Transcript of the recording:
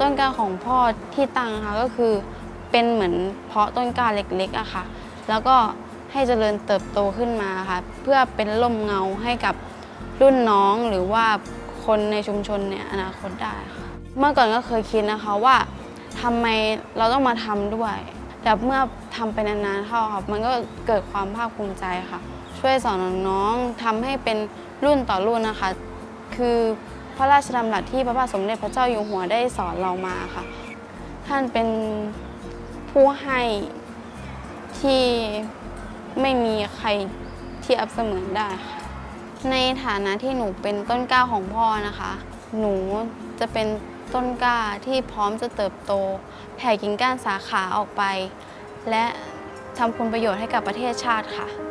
ต้นกล้าของพ่อที่ตังนะคะก็คือเป็นเหมือนเพาะต้นกล้าเล็กๆอะค่ะ แล้วก็ให้เจริญเติบโตขึ้นมาค่ะ เพื่อเป็นร่มเงาให้กับรุ่นน้องหรือว่าคนในชุมชนในอนาคตได้ค่ะ เมื่อก่อนก็เคยคิดนะคะว่าทำไมเราต้องมาทำด้วย แต่เมื่อทำไปนานๆเข้าค่ะมันก็เกิดความภาคภูมิใจค่ะ ช่วยสอนน้องๆทำให้เป็นรุ่นต่อรุ่นนะคะ คือพระราชดำรัสที่พระบาทสมเด็จพระเจ้าอยู่หัวได้สอนเรามาค่ะ ท่านเป็นผู้ให้ที่ไม่มีใครเทียบเสมือนได้ค่ะในฐานะที่หนูเป็นต้นกล้าของพ่อนะคะ หนูจะเป็นต้นกล้าที่พร้อมจะเติบโต แผ่กิ่งก้านสาขาออกไป และทำคุณประโยชน์ให้กับประเทศชาติค่ะ